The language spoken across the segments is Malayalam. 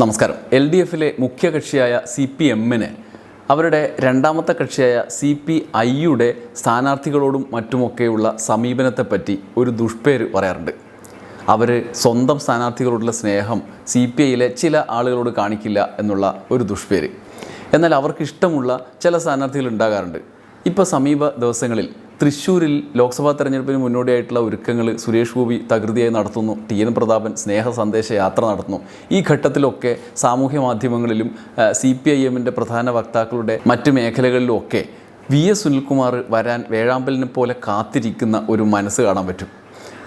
നമസ്കാരം. എൽ ഡി എഫിലെ മുഖ്യകക്ഷിയായ സി പി എമ്മിന് അവരുടെ രണ്ടാമത്തെ കക്ഷിയായ സി പി ഐയുടെ സ്ഥാനാർത്ഥികളോടും മറ്റുമൊക്കെയുള്ള സമീപനത്തെപ്പറ്റി ഒരു ദുഷ്പേര് പറയാറുണ്ട്. അവർ സ്വന്തം സ്ഥാനാർത്ഥികളോടുള്ള സ്നേഹം സി പി ഐയിലെ ചില ആളുകളോട് കാണിക്കില്ല എന്നുള്ള ഒരു ദുഷ്പേര്. എന്നാൽ അവർക്കിഷ്ടമുള്ള ചില സ്ഥാനാർത്ഥികൾ ഉണ്ടാകാറുണ്ട്. ഇപ്പോൾ സമീപ ദിവസങ്ങളിൽ തൃശ്ശൂരിൽ ലോക്സഭാ തെരഞ്ഞെടുപ്പിന് മുന്നോടിയായിട്ടുള്ള ഒരുക്കങ്ങൾ സുരേഷ് ഗോപി തകൃതിയായി നടത്തുന്നു. ടി എൻ പ്രതാപൻ സ്നേഹ സന്ദേശ യാത്ര നടത്തുന്നു. ഈ ഘട്ടത്തിലൊക്കെ സാമൂഹ്യ മാധ്യമങ്ങളിലും സി പി ഐ എമ്മിന്റെ പ്രധാന വക്താക്കളുടെ മറ്റ് മേഖലകളിലും ഒക്കെ വി എസ് സുനിൽകുമാർ വരാൻ വേഴാമ്പലിനെ പോലെ കാത്തിരിക്കുന്ന ഒരു മനസ്സ് കാണാൻ പറ്റും.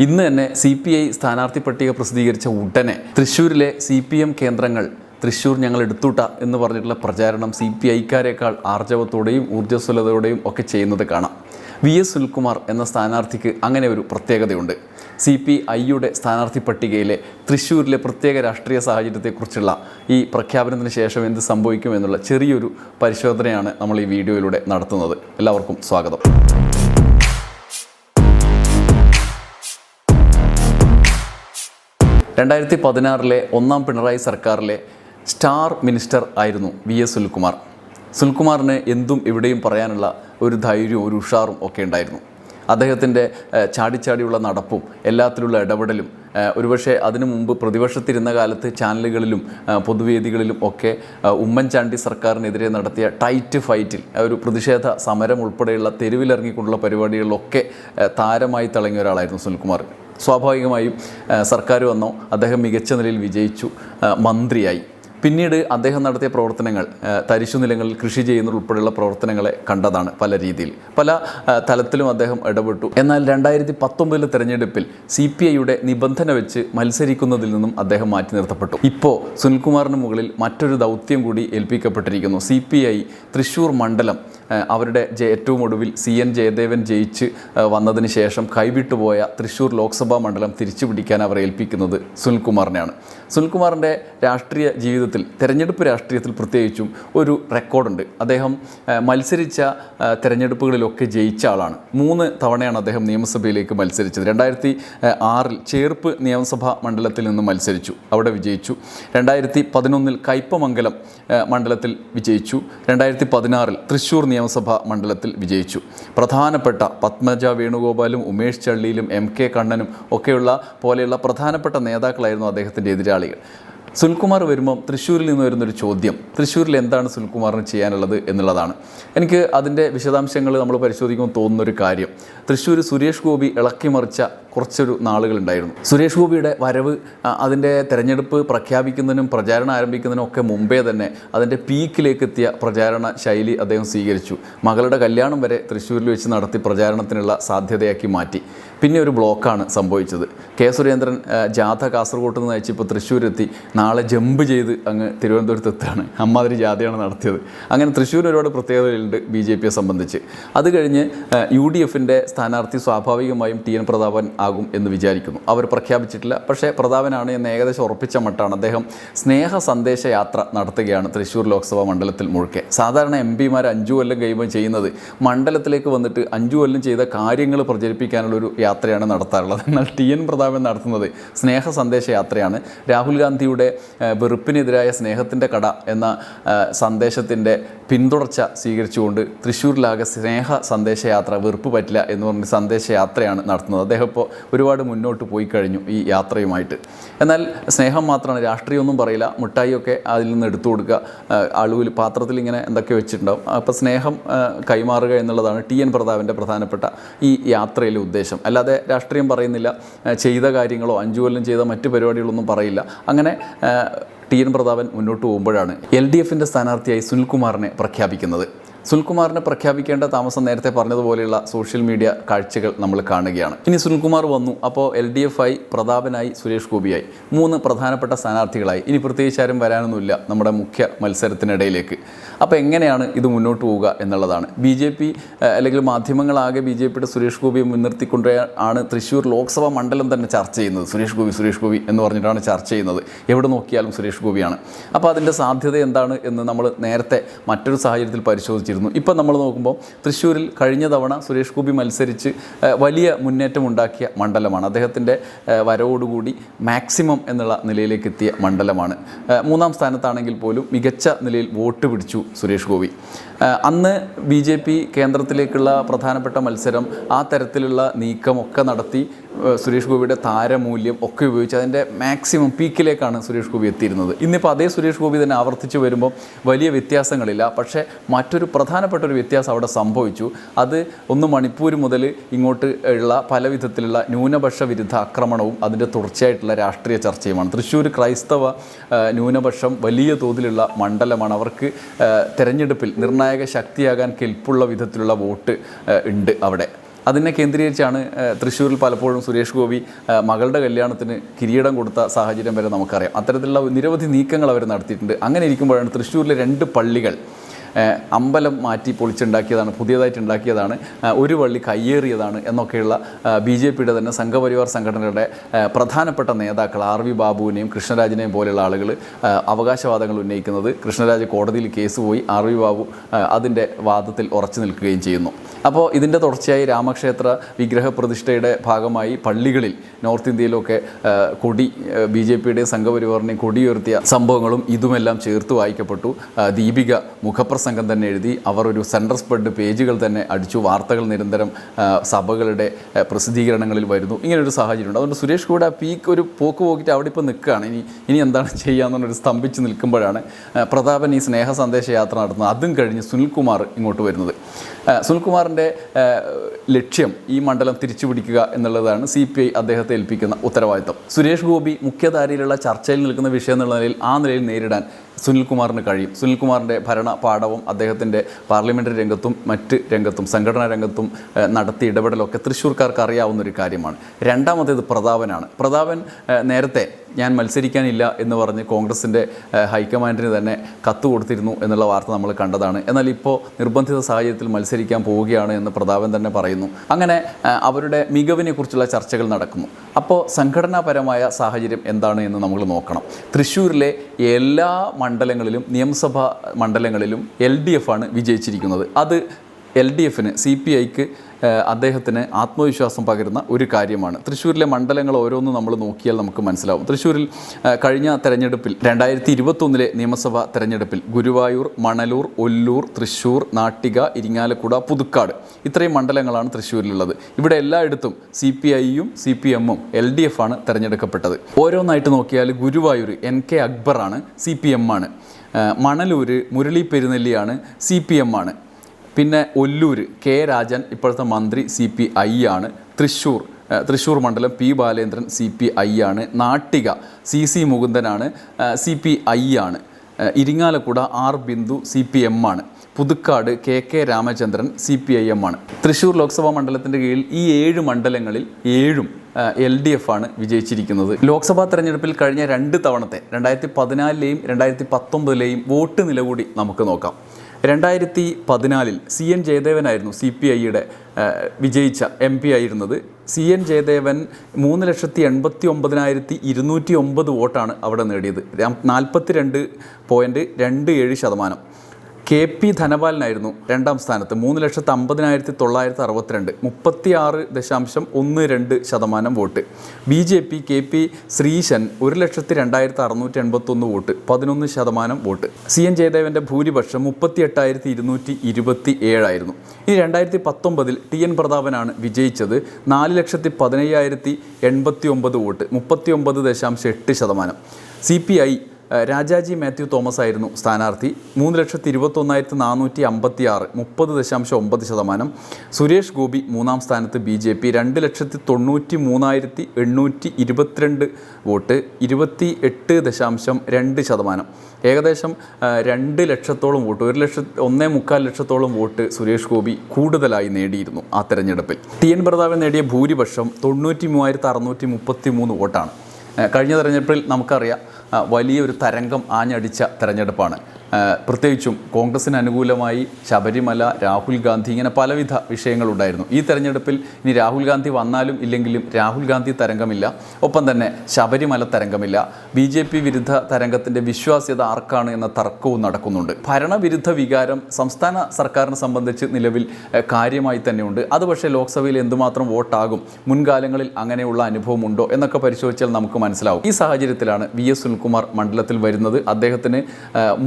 ഇന്ന് തന്നെ സി പി ഐ സ്ഥാനാർത്ഥി പട്ടിക പ്രസിദ്ധീകരിച്ച ഉടനെ തൃശ്ശൂരിലെ സി പി എം കേന്ദ്രങ്ങൾ തൃശ്ശൂർ ഞങ്ങൾ എടുത്തുട്ട എന്ന് പറഞ്ഞിട്ടുള്ള പ്രചാരണം സി പി ഐക്കാരേക്കാൾ ആർജവത്തോടെയും ഊർജസ്വലതയോടെയും ഒക്കെ ചെയ്യുന്നത് കാണാം. വി എസ് സുൽകുമാർ എന്ന സ്ഥാനാർത്ഥിക്ക് അങ്ങനെ ഒരു പ്രത്യേകതയുണ്ട്. സി പി ഐയുടെ സ്ഥാനാർത്ഥി പട്ടികയിലെ തൃശ്ശൂരിലെ പ്രത്യേക രാഷ്ട്രീയ സാഹചര്യത്തെക്കുറിച്ചുള്ള ഈ പ്രഖ്യാപനത്തിന് ശേഷം എന്ത് സംഭവിക്കും എന്നുള്ള ചെറിയൊരു പരിശോധനയാണ് നമ്മൾ ഈ വീഡിയോയിലൂടെ നടത്തുന്നത്. എല്ലാവർക്കും സ്വാഗതം. രണ്ടായിരത്തി പതിനാറിലെ ഒന്നാം പിണറായി സർക്കാരിലെ സ്റ്റാർ മിനിസ്റ്റർ ആയിരുന്നു വി എസ് സുനിൽകുമാർ. സുനിൽകുമാറിന് എന്തും എവിടെയും പറയാനുള്ള ഒരു ധൈര്യവും ഒരു ഉഷാറും ഒക്കെ ഉണ്ടായിരുന്നു. അദ്ദേഹത്തിന്റെ ചാടിച്ചാടിയുള്ള നടപ്പും എല്ലാത്തിലുള്ള ഇടപെടലും ഒരുപക്ഷെ അതിനു മുമ്പ് പ്രതിപക്ഷത്തിരുന്ന കാലത്ത് ചാനലുകളിലും പൊതുവേദികളിലും ഒക്കെ ഉമ്മൻചാണ്ടി സർക്കാരിനെതിരെ നടത്തിയ ടൈറ്റ് ഫൈറ്റിൽ ഒരു പ്രതിഷേധ സമരം ഉൾപ്പെടെയുള്ള തെരുവിലിറങ്ങിക്കൊണ്ടുള്ള പരിപാടികളിലൊക്കെ താരമായി തിളങ്ങിയ ഒരാളായിരുന്നു സുനിൽകുമാർ സ്വാഭാവികമായും സർക്കാർ വന്നോ അദ്ദേഹം മികച്ച നിലയിൽ വിജയിച്ചു മന്ത്രിയായി. പിന്നീട് അദ്ദേഹം നടത്തിയ പ്രവർത്തനങ്ങൾ തരിശു നിലങ്ങളിൽ കൃഷി ചെയ്യുന്നത് ഉൾപ്പെടെയുള്ള പ്രവർത്തനങ്ങളെ കണ്ടതാണ് പല രീതിയിൽ. പല തലത്തിലും അദ്ദേഹം ഇടപെട്ടു. എന്നാൽ രണ്ടായിരത്തി പത്തൊമ്പതിലെ തെരഞ്ഞെടുപ്പിൽ സി പി ഐയുടെ നിബന്ധന വെച്ച് മത്സരിക്കുന്നതിൽ നിന്നും അദ്ദേഹം മാറ്റി നിർത്തപ്പെട്ടു. ഇപ്പോൾ സുനിൽകുമാറിന് മുകളിൽ മറ്റൊരു ദൗത്യം കൂടി ഏൽപ്പിക്കപ്പെട്ടിരിക്കുന്നു. സി പി ഐ തൃശ്ശൂർ മണ്ഡലം അവരുടെ ഏറ്റവും ഒടുവിൽ സി എൻ ജയദേവൻ ജയിച്ച് വന്നതിന് ശേഷം കൈവിട്ടുപോയ തൃശ്ശൂർ ലോക്സഭാ മണ്ഡലം തിരിച്ചു പിടിക്കാൻ അവർ ഏൽപ്പിക്കുന്നത് സുനിൽകുമാറിനെയാണ്. സുനിൽകുമാറിന്റെ രാഷ്ട്രീയ ജീവിതത്തിൽ തെരഞ്ഞെടുപ്പ് രാഷ്ട്രീയത്തിൽ പ്രത്യേകിച്ചും ഒരു റെക്കോർഡുണ്ട്. അദ്ദേഹം മത്സരിച്ച തെരഞ്ഞെടുപ്പുകളിലൊക്കെ ജയിച്ച ആളാണ്. മൂന്ന് തവണയാണ് അദ്ദേഹം നിയമസഭയിലേക്ക് മത്സരിച്ചത്. രണ്ടായിരത്തി ആറിൽ ചേർപ്പ് നിയമസഭാ മണ്ഡലത്തിൽ നിന്ന് മത്സരിച്ചു അവിടെ വിജയിച്ചു. രണ്ടായിരത്തി പതിനൊന്നിൽ കയ്പമംഗലം മണ്ഡലത്തിൽ വിജയിച്ചു. രണ്ടായിരത്തി പതിനാറിൽ തൃശ്ശൂർ നിയമസഭാ മണ്ഡലത്തിൽ വിജയിച്ചു. പ്രധാനപ്പെട്ട പത്മജ വേണുഗോപാലും ഉമേഷ് ചള്ളിയിലും എം കെ കണ്ണനും ഒക്കെയുള്ള പോലെയുള്ള പ്രധാനപ്പെട്ട നേതാക്കളായിരുന്നു അദ്ദേഹത്തിന്റെ എതിരാളികൾ. സുനിൽകുമാർ വരുമ്പം തൃശ്ശൂരിൽ നിന്ന് വരുന്നൊരു ചോദ്യം തൃശ്ശൂരിൽ എന്താണ് സുനിൽകുമാറിന് ചെയ്യാനുള്ളത് എന്നുള്ളതാണ്. എനിക്ക് അതിന്റെ വിശദാംശങ്ങൾ നമ്മൾ പരിശോധിക്കുമ്പോൾ തോന്നുന്നൊരു കാര്യം തൃശ്ശൂർ സുരേഷ് ഗോപി ഇളക്കിമറിച്ച കുറച്ചൊരു നാളുകളുണ്ടായിരുന്നു. സുരേഷ് ഗോപിയുടെ വരവ് അതിന്റെ തെരഞ്ഞെടുപ്പ് പ്രഖ്യാപിക്കുന്നതിനും പ്രചാരണം ആരംഭിക്കുന്നതിനും ഒക്കെ മുമ്പേ തന്നെ അതിന്റെ പീക്കിലേക്ക് എത്തിയ പ്രചാരണ ശൈലി അദ്ദേഹം സ്വീകരിച്ചു. മകളുടെ കല്യാണം വരെ തൃശ്ശൂരിൽ വെച്ച് നടത്തി പ്രചാരണത്തിനുള്ള സാധ്യതയാക്കി മാറ്റി. പിന്നെ ഒരു ബ്ലോക്കാണ് സംഭവിച്ചത്. കെ സുരേന്ദ്രൻ ജാഥ കാസർഗോട്ട് നിന്ന് അയച്ച് ഇപ്പോൾ തൃശ്ശൂരെത്തി. നാളെ ജമ്പ് ചെയ്ത് അങ്ങ് തിരുവനന്തപുരത്ത് എത്താണ് അമ്മാതിരി ജാഥയാണ് നടത്തിയത്. അങ്ങനെ തൃശ്ശൂർ ഒരുപാട് പ്രത്യേകതകളുണ്ട് ബി ജെ പിയെ സംബന്ധിച്ച്. അത് കഴിഞ്ഞ് യു ഡി എഫിന്റെ സ്ഥാനാർത്ഥി സ്വാഭാവികമായും ടി എൻ പ്രതാപൻ ആകും എന്ന് വിചാരിക്കുന്നു. അവർ പ്രഖ്യാപിച്ചിട്ടില്ല. പക്ഷേ പ്രതാപനാണ് എന്ന് ഏകദേശം ഉറപ്പിച്ച മട്ടാണ് അദ്ദേഹം സ്നേഹ സന്ദേശ യാത്ര നടത്തുകയാണ് തൃശ്ശൂർ ലോക്സഭാ മണ്ഡലത്തിൽ മുഴുക്കെ. സാധാരണ എം പിമാർ അഞ്ചു കൊല്ലം കഴിയുമ്പോൾ ചെയ്യുന്നത് മണ്ഡലത്തിലേക്ക് വന്നിട്ട് അഞ്ചു കൊല്ലം ചെയ്ത കാര്യങ്ങൾ പ്രചരിപ്പിക്കാനുള്ള ഒരു യാത്രയാണ് നടത്താറുള്ളത്. എന്നാൽ ടി എൻ പ്രതാപൻ നടത്തുന്നത് സ്നേഹ സന്ദേശ യാത്രയാണ്. രാഹുൽ ഗാന്ധിയുടെ വെറുപ്പിനെതിരായ സ്നേഹത്തിന്റെ കട എന്ന സന്ദേശത്തിന്റെ പിന്തുടർച്ച സ്വീകരിച്ചുകൊണ്ട് തൃശ്ശൂരിലാകെ സ്നേഹ സന്ദേശയാത്ര വെറുപ്പ് പറ്റില്ല എന്ന് പറഞ്ഞ സന്ദേശയാത്രയാണ് നടത്തുന്നത്. അദ്ദേഹം ഇപ്പോൾ ഒരുപാട് മുന്നോട്ട് പോയി കഴിഞ്ഞു ഈ യാത്രയുമായിട്ട്. എന്നാൽ സ്നേഹം മാത്രമാണ് രാഷ്ട്രീയമൊന്നും പറയില്ല. മുട്ടായിയൊക്കെ അതിൽ നിന്ന് എടുത്തു കൊടുക്കുക. അളുവിൽ പാത്രത്തിൽ ഇങ്ങനെ എന്തൊക്കെ വെച്ചിട്ടുണ്ടാവും. അപ്പോൾ സ്നേഹം കൈമാറുക എന്നുള്ളതാണ് ടി എൻ പ്രതാപന്റെ പ്രധാനപ്പെട്ട ഈ യാത്രയിലെ ഉദ്ദേശം. അല്ലാതെ രാഷ്ട്രീയം പറയുന്നില്ല ചെയ്ത കാര്യങ്ങളോ അഞ്ചു കൊല്ലം ചെയ്ത മറ്റ് പരിപാടികളൊന്നും പറയില്ല. അങ്ങനെ ടി എൻ പ്രതാപൻ മുന്നോട്ട് പോകുമ്പോഴാണ് എൽ ഡി എഫിന്റെ സ്ഥാനാർത്ഥിയായി സുനിൽകുമാറിനെ പ്രഖ്യാപിക്കുന്നത്. സുനിൽകുമാറിനെ പ്രഖ്യാപിക്കേണ്ട താമസം നേരത്തെ പറഞ്ഞതുപോലെയുള്ള സോഷ്യൽ മീഡിയ കാഴ്ചകൾ നമ്മൾ കാണുകയാണ്. ഇനി സുനിൽകുമാർ വന്നു അപ്പോൾ എൽ ഡി എഫ് ആയി പ്രതാപനായി സുരേഷ് ഗോപിയായി. മൂന്ന് പ്രധാനപ്പെട്ട സ്ഥാനാർത്ഥികളായി. ഇനി പ്രത്യേകിച്ച് ആരും വരാനൊന്നുമില്ല നമ്മുടെ മുഖ്യ മത്സരത്തിനിടയിലേക്ക്. അപ്പോൾ എങ്ങനെയാണ് ഇത് മുന്നോട്ട് പോവുക എന്നുള്ളതാണ്. ബി ജെ പി അല്ലെങ്കിൽ മാധ്യമങ്ങളാകെ ബി ജെ പിയുടെ സുരേഷ് ഗോപിയെ മുൻനിർത്തിക്കൊണ്ട് ആണ് തൃശ്ശൂർ ലോക്സഭാ മണ്ഡലം തന്നെ ചർച്ച ചെയ്യുന്നത്. സുരേഷ് ഗോപി സുരേഷ് ഗോപി എന്ന് പറഞ്ഞിട്ടാണ് ചർച്ച ചെയ്യുന്നത്. എവിടെ നോക്കിയാലും സുരേഷ് ഗോപിയാണ്. അപ്പോൾ അതിന്റെ സാധ്യത എന്താണ് എന്ന് നമ്മൾ നേരത്തെ മറ്റൊരു സാഹചര്യത്തിൽ പരിശോധിച്ചിരുന്നു. പ്രതീക്ഷിച്ചിരുന്നു ഇപ്പം നമ്മൾ നോക്കുമ്പോൾ തൃശ്ശൂരിൽ കഴിഞ്ഞ തവണ സുരേഷ് ഗോപി മത്സരിച്ച് വലിയ മുന്നേറ്റം ഉണ്ടാക്കിയ മണ്ഡലമാണ്. അദ്ദേഹത്തിന്റെ വരവോടുകൂടി മാക്സിമം എന്നുള്ള നിലയിലേക്ക് എത്തിയ മണ്ഡലമാണ്. മൂന്നാം സ്ഥാനത്താണെങ്കിൽ പോലും മികച്ച നിലയിൽ വോട്ട് പിടിച്ചു സുരേഷ് ഗോപി. അന്ന് ബി ജെ പി കേന്ദ്രത്തിലേക്കുള്ള പ്രധാനപ്പെട്ട മത്സരം ആ തരത്തിലുള്ള നീക്കമൊക്കെ നടത്തി സുരേഷ് ഗോപിയുടെ താരമൂല്യം ഒക്കെ ഉപയോഗിച്ച് അതിന്റെ മാക്സിമം പീക്കിലേക്കാണ് സുരേഷ് ഗോപി എത്തിയിരുന്നത്. ഇന്നിപ്പോൾ അതേ സുരേഷ് ഗോപി തന്നെ ആവർത്തിച്ച് വരുമ്പോൾ വലിയ വ്യത്യാസങ്ങളില്ല. പക്ഷേ മറ്റൊരു പ്രധാനപ്പെട്ട ഒരു വ്യത്യാസം അവിടെ സംഭവിച്ചു. അത് ഒന്ന് മണിപ്പൂർ മുതൽ ഇങ്ങോട്ട് ഉള്ള പല വിധത്തിലുള്ള ന്യൂനപക്ഷ വിരുദ്ധ ആക്രമണവും അതിന്റെ തുടർച്ചയായിട്ടുള്ള രാഷ്ട്രീയ ചർച്ചയുമാണ്. തൃശ്ശൂർ ക്രൈസ്തവ ന്യൂനപക്ഷം വലിയ തോതിലുള്ള മണ്ഡലമാണ്. അവർക്ക് തെരഞ്ഞെടുപ്പിൽ നിർണായക ശക്തിയാകാൻ കെൽപ്പുള്ള വിധത്തിലുള്ള വോട്ട് ഉണ്ട് അവിടെ. അതിനെ കേന്ദ്രീകരിച്ചാണ് തൃശ്ശൂരിൽ പലപ്പോഴും സുരേഷ് ഗോപി മകളുടെ കല്യാണത്തിന് കിരീടം കൊടുത്ത സാഹചര്യം വരെ നമുക്കറിയാം. അത്തരത്തിലുള്ള നിരവധി നീക്കങ്ങൾ അവർ നടത്തിയിട്ടുണ്ട്. അങ്ങനെ ഇരിക്കുമ്പോഴാണ് തൃശ്ശൂരിലെ രണ്ട് പള്ളികൾ അമ്പലം മാറ്റി പൊളിച്ചുണ്ടാക്കിയതാണ് പുതിയതായിട്ട് ഉണ്ടാക്കിയതാണ് ഒരു വള്ളി കയ്യേറിയതാണ് എന്നൊക്കെയുള്ള ബി ജെ പിയുടെ തന്നെ സംഘപരിവാർ സംഘടനയുടെ പ്രധാനപ്പെട്ട നേതാക്കൾ ആർ വി ബാബുവിനെയും കൃഷ്ണരാജിനെയും പോലെയുള്ള ആളുകൾ അവകാശവാദങ്ങൾ ഉന്നയിക്കുന്നത് കൃഷ്ണരാജ് കോടതിയിൽ കേസ് പോയി ആർ വി ബാബു അതിന്റെ വാദത്തിൽ ഉറച്ചു നിൽക്കുകയും ചെയ്യുന്നു. അപ്പോൾ ഇതിന്റെ തുടർച്ചയായി രാമക്ഷേത്ര വിഗ്രഹ പ്രതിഷ്ഠയുടെ ഭാഗമായി പള്ളികളിൽ നോർത്ത് ഇന്ത്യയിലൊക്കെ കൊടി ബി ജെ പിയുടെയും സംഘപരിവാറിനെയും കൊടിയുയർത്തിയ സംഭവങ്ങളും ഇതുമെല്ലാം ചേർത്ത് വായിക്കപ്പെട്ടു. ദീപിക മുഖപ്രസംഗം തന്നെ എഴുതി അവർ ഒരു സെൻട്രൽ സ്പ്രെഡ് പേജുകൾ തന്നെ അടിച്ചു വാർത്തകൾ നിരന്തരം സഭകളുടെ പ്രസിദ്ധീകരണങ്ങളിൽ വരുന്നു. ഇങ്ങനൊരു സാഹചര്യമുണ്ട്. അതുകൊണ്ട് സുരേഷ് കൂടെ പീക്ക് ഒരു പോക്ക് പോക്കിട്ട് അവിടെ ഇപ്പോൾ നിൽക്കുകയാണ്. ഇനി ഇനി എന്താണ് ചെയ്യാമെന്നൊരു സ്തംഭിച്ച് നിൽക്കുമ്പോഴാണ് പ്രതാപൻ ഈ സ്നേഹ സന്ദേശ യാത്ര നടത്തുന്നത്. അതും കഴിഞ്ഞ് സുനിൽകുമാർ ഇങ്ങോട്ട് വരുന്നത്. സുനിൽകുമാറിന്റെ ലക്ഷ്യം ഈ മണ്ഡലം തിരിച്ചു പിടിക്കുക എന്നുള്ളതാണ് സി പി ഐ അദ്ദേഹത്തെ ഏൽപ്പിക്കുന്ന ഉത്തരവാദിത്തം സുരേഷ് ഗോപി മുഖ്യധാരയിലുള്ള ചർച്ചയിൽ നിൽക്കുന്ന വിഷയം എന്നുള്ള നിലയിൽ ആ നിലയിൽ നേരിടാൻ സുനിൽകുമാറിന് കഴിയും. സുനിൽകുമാറിന്റെ ഭരണ പാഠവും അദ്ദേഹത്തിന്റെ പാർലമെന്ററി രംഗത്തും മറ്റ് രംഗത്തും സംഘടനാ രംഗത്തും നടത്തിയ ഇടപെടലൊക്കെ തൃശ്ശൂർക്കാർക്ക് അറിയാവുന്ന ഒരു കാര്യമാണ്. രണ്ടാമത്തേത് പ്രതാപനാണ്. പ്രതാപൻ നേരത്തെ ഞാൻ മത്സരിക്കാനില്ല എന്ന് പറഞ്ഞ് കോൺഗ്രസിന്റെ ഹൈക്കമാൻഡിന് തന്നെ കത്ത് കൊടുത്തിരുന്നു എന്നുള്ള വാർത്ത നമ്മൾ കണ്ടതാണ്. എന്നാൽ ഇപ്പോൾ നിർബന്ധിത സാഹചര്യത്തിൽ മത്സരിക്കാൻ പോവുകയാണ് എന്ന് പ്രതാപൻ തന്നെ പറയുന്നു. അങ്ങനെ അവരുടെ മികവിനെ കുറിച്ചുള്ള ചർച്ചകൾ നടക്കുന്നു. അപ്പോൾ സംഘടനാപരമായ സാഹചര്യം എന്താണ് എന്ന് നമ്മൾ നോക്കണം. തൃശ്ശൂരിലെ എല്ലാ മണ്ഡലങ്ങളിലും നിയമസഭാ മണ്ഡലങ്ങളിലും എൽ ഡി എഫ് ആണ് വിജയിച്ചിരിക്കുന്നത്. അത് എൽ ഡി എഫിന് സി പി ഐക്ക് അദ്ദേഹത്തിന് ആത്മവിശ്വാസം പകരുന്ന ഒരു കാര്യമാണ്. തൃശ്ശൂരിലെ മണ്ഡലങ്ങൾ ഓരോന്നും നമ്മൾ നോക്കിയാൽ നമുക്ക് മനസ്സിലാവും. തൃശ്ശൂരിൽ കഴിഞ്ഞ തെരഞ്ഞെടുപ്പിൽ രണ്ടായിരത്തി ഇരുപത്തൊന്നിലെ നിയമസഭാ തെരഞ്ഞെടുപ്പിൽ ഗുരുവായൂർ മണലൂർ ഒല്ലൂർ തൃശ്ശൂർ നാട്ടിക ഇരിങ്ങാലക്കുട പുതുക്കാട് ഇത്രയും മണ്ഡലങ്ങളാണ് തൃശ്ശൂരിലുള്ളത്. ഇവിടെ എല്ലായിടത്തും സി പി ഐയും സി പി എമ്മും എൽ ഡി എഫ് ആണ് തിരഞ്ഞെടുക്കപ്പെട്ടത്. ഓരോന്നായിട്ട് നോക്കിയാൽ ഗുരുവായൂർ എൻ കെ അക്ബറാണ് സി പി എം ആണ് മണലൂർ മുരളി പെരുന്നെല്ലിയാണ് സി പി എം ആണ് പിന്നെ ഒല്ലൂർ കെ രാജൻ ഇപ്പോഴത്തെ മന്ത്രി സി പി ഐ ആണ്. തൃശ്ശൂർ തൃശ്ശൂർ മണ്ഡലം P Balendran C P I ആണ്. നാട്ടിക സി സി മുകുന്ദനാണ് സി പി ഐ ആണ്. Irinjalakuda R Bindu C P M ആണ്. Puthukkad K K Ramachandran C P I M ആണ്. തൃശ്ശൂർ ലോക്സഭാ മണ്ഡലത്തിന്റെ കീഴിൽ ഈ ഏഴ് മണ്ഡലങ്ങളിൽ ഏഴും എൽ ഡി എഫ് ആണ് വിജയിച്ചിരിക്കുന്നത്. ലോക്സഭാ തെരഞ്ഞെടുപ്പിൽ കഴിഞ്ഞ രണ്ട് തവണത്തെ രണ്ടായിരത്തി പതിനാലിലെയും രണ്ടായിരത്തി പത്തൊമ്പതിലെയും വോട്ട് നില കൂടി നമുക്ക് നോക്കാം. രണ്ടായിരത്തി പതിനാലിൽ സി എൻ ജയദേവനായിരുന്നു സി പി ഐയുടെ വിജയിച്ച എം പി ആയിരുന്നത്. സി എൻ ജയദേവൻ മൂന്ന് ലക്ഷത്തി എൺപത്തി ഒമ്പതിനായിരത്തി ഇരുന്നൂറ്റി ഒമ്പത് വോട്ടാണ് അവിടെ നേടിയത്. നാൽപ്പത്തി രണ്ട് പോയിന്റ് രണ്ട് ഏഴ് ശതമാനം. കെ പി ധനപാലനായിരുന്നു രണ്ടാം സ്ഥാനത്ത്. മൂന്ന് ലക്ഷത്തി അമ്പതിനായിരത്തി തൊള്ളായിരത്തി അറുപത്തിരണ്ട്. മുപ്പത്തി ആറ് ദശാംശം ഒന്ന് രണ്ട് ശതമാനം vote. B J P K P Sreesan ഒരു ലക്ഷത്തി രണ്ടായിരത്തി അറുന്നൂറ്റി എൺപത്തൊന്ന് വോട്ട് പതിനൊന്ന് ശതമാനം വോട്ട്. സി എൻ ജയദേവന്റെ ഭൂരിപക്ഷം മുപ്പത്തി എട്ടായിരത്തി ഇരുന്നൂറ്റി ഇരുപത്തി ഏഴായിരുന്നു. ഇനി രണ്ടായിരത്തി പത്തൊമ്പതിൽ ടി എൻ പ്രതാപനാണ് വിജയിച്ചത്. നാല് ലക്ഷത്തി പതിനയ്യായിരത്തി എൺപത്തി ഒമ്പത് വോട്ട് മുപ്പത്തി ഒമ്പത് ദശാംശം എട്ട് ശതമാനം. C P I Rajaji Mathew Thomas ആയിരുന്നു സ്ഥാനാർത്ഥി. മൂന്ന് ലക്ഷത്തി ഇരുപത്തൊന്നായിരത്തി നാനൂറ്റി അമ്പത്തി ആറ് മുപ്പത് ദശാംശം ഒമ്പത് ശതമാനം. സുരേഷ് ഗോപി മൂന്നാം സ്ഥാനത്ത് ബി ജെ പി രണ്ട് ലക്ഷത്തി തൊണ്ണൂറ്റി മൂന്നായിരത്തി എണ്ണൂറ്റി ഇരുപത്തിരണ്ട് വോട്ട് ഇരുപത്തി എട്ട് ദശാംശം രണ്ട് ശതമാനം. ഏകദേശം രണ്ട് ലക്ഷത്തോളം വോട്ട് ഒരു ലക്ഷ ഒന്നേ മുക്കാൽ ലക്ഷത്തോളം വോട്ട് സുരേഷ് ഗോപി കൂടുതലായി നേടിയിരുന്നു ആ തെരഞ്ഞെടുപ്പിൽ. ടി എൻ പ്രതാപൻ നേടിയ ഭൂരിപക്ഷം തൊണ്ണൂറ്റി മൂവായിരത്തി അറുന്നൂറ്റി മുപ്പത്തി മൂന്ന് വോട്ടാണ്. കഴിഞ്ഞ തെരഞ്ഞെടുപ്പിൽ നമുക്കറിയാം വലിയൊരു തരംഗം ആഞ്ഞടിച്ച തെരഞ്ഞെടുപ്പാണ്. പ്രത്യേകിച്ചും കോൺഗ്രസിന് അനുകൂലമായി ശബരിമല രാഹുൽ ഗാന്ധി ഇങ്ങനെ പലവിധ വിഷയങ്ങളുണ്ടായിരുന്നു. ഈ തെരഞ്ഞെടുപ്പിൽ ഇനി രാഹുൽ ഗാന്ധി വന്നാലും ഇല്ലെങ്കിലും രാഹുൽ ഗാന്ധി തരംഗമില്ല. ഒപ്പം തന്നെ ശബരിമല തരംഗമില്ല. ബി ജെ പി വിരുദ്ധ തരംഗത്തിന്റെ വിശ്വാസ്യത ആർക്കാണ് എന്ന തർക്കവും നടക്കുന്നുണ്ട്. ഭരണവിരുദ്ധ വികാരം സംസ്ഥാന സർക്കാരിനെ സംബന്ധിച്ച് നിലവിൽ കാര്യമായി തന്നെയുണ്ട്. അത് പക്ഷേ ലോക്സഭയിൽ എന്തുമാത്രം വോട്ടാകും മുൻകാലങ്ങളിൽ അങ്ങനെയുള്ള അനുഭവമുണ്ടോ എന്നൊക്കെ പരിശോധിച്ചാൽ നമുക്ക് മനസ്സിലാവും. ഈ സാഹചര്യത്തിലാണ് വി എസ് സുനിൽകുമാർ മണ്ഡലത്തിൽ വരുന്നത്. അദ്ദേഹത്തിന്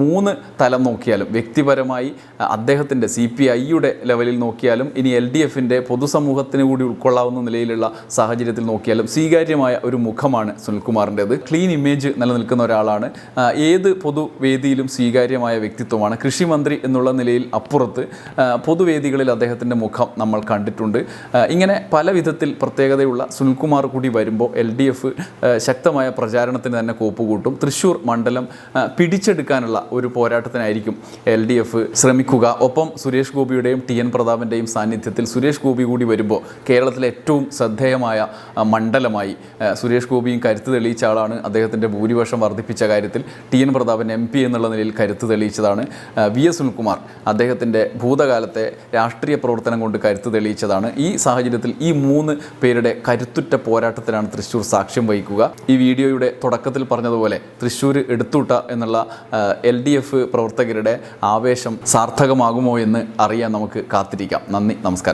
മൂന്ന് തലം നോക്കിയാലും വ്യക്തിപരമായി അദ്ദേഹത്തിന്റെ സി പി ഐയുടെ ലെവലിൽ നോക്കിയാലും ഇനി എൽ ഡി എഫിന്റെ പൊതുസമൂഹത്തിന് കൂടി ഉൾക്കൊള്ളാവുന്ന നിലയിലുള്ള സാഹചര്യത്തിൽ നോക്കിയാലും സ്വീകാര്യമായ ഒരു മുഖമാണ് സുനിൽകുമാറിന്റെത് ക്ലീൻ ഇമേജ് നിലനിൽക്കുന്ന ഒരാളാണ്. ഏത് പൊതുവേദിയിലും സ്വീകാര്യമായ വ്യക്തിത്വമാണ്. കൃഷിമന്ത്രി എന്നുള്ള നിലയിൽ അപ്പുറത്ത് പൊതുവേദികളിൽ അദ്ദേഹത്തിന്റെ മുഖം നമ്മൾ കണ്ടിട്ടുണ്ട്. ഇങ്ങനെ പല വിധത്തിൽ പ്രത്യേകതയുള്ള സുനിൽകുമാർ കൂടി വരുമ്പോൾ എൽ ഡി എഫ് ശക്തമായ പ്രചാരണത്തിന് തന്നെ കോപ്പുകൂട്ടും. തൃശ്ശൂർ മണ്ഡലം പിടിച്ചെടുക്കാനുള്ള ഒരു പോരാട്ടത്തിനായിരിക്കും എൽ ഡി എഫ് ശ്രമിക്കുക. ഒപ്പം സുരേഷ് ഗോപിയുടെയും ടി എൻ പ്രതാപന്റെയും സാന്നിധ്യത്തിൽ സുരേഷ് ഗോപി കൂടി വരുമ്പോൾ കേരളത്തിലെ ഏറ്റവും ശ്രദ്ധേയമായ മണ്ഡലമായി സുരേഷ് ഗോപിയും കരുത്ത് തെളിയിച്ച ആളാണ് അദ്ദേഹത്തിന്റെ ഭൂരിപക്ഷം വർദ്ധിപ്പിച്ച കാര്യത്തിൽ T N Prathapan M P എന്നുള്ള നിലയിൽ കരുത്ത് തെളിയിച്ചതാണ്. വി എസ് സുനിൽകുമാർ അദ്ദേഹത്തിന്റെ ഭൂതകാലത്തെ രാഷ്ട്രീയ പ്രവർത്തനം കൊണ്ട് കരുത്ത് തെളിയിച്ചതാണ്. ഈ സാഹചര്യത്തിൽ ഈ മൂന്ന് പേരുടെ കരുത്തുറ്റ പോരാട്ടത്തിലാണ് തൃശ്ശൂർ സാക്ഷ്യം വഹിക്കുക. ഈ വീഡിയോയുടെ തുടക്കത്തിൽ പറഞ്ഞതുപോലെ തൃശ്ശൂർ എടുത്തുട്ട എന്നുള്ള എൽ ഡി പ്രവർത്തകരുടെ ആവേശം സാർത്ഥകമാകുമോ എന്ന് അറിയാൻ നമുക്ക് കാത്തിരിക്കാം. നന്ദി നമസ്കാരം.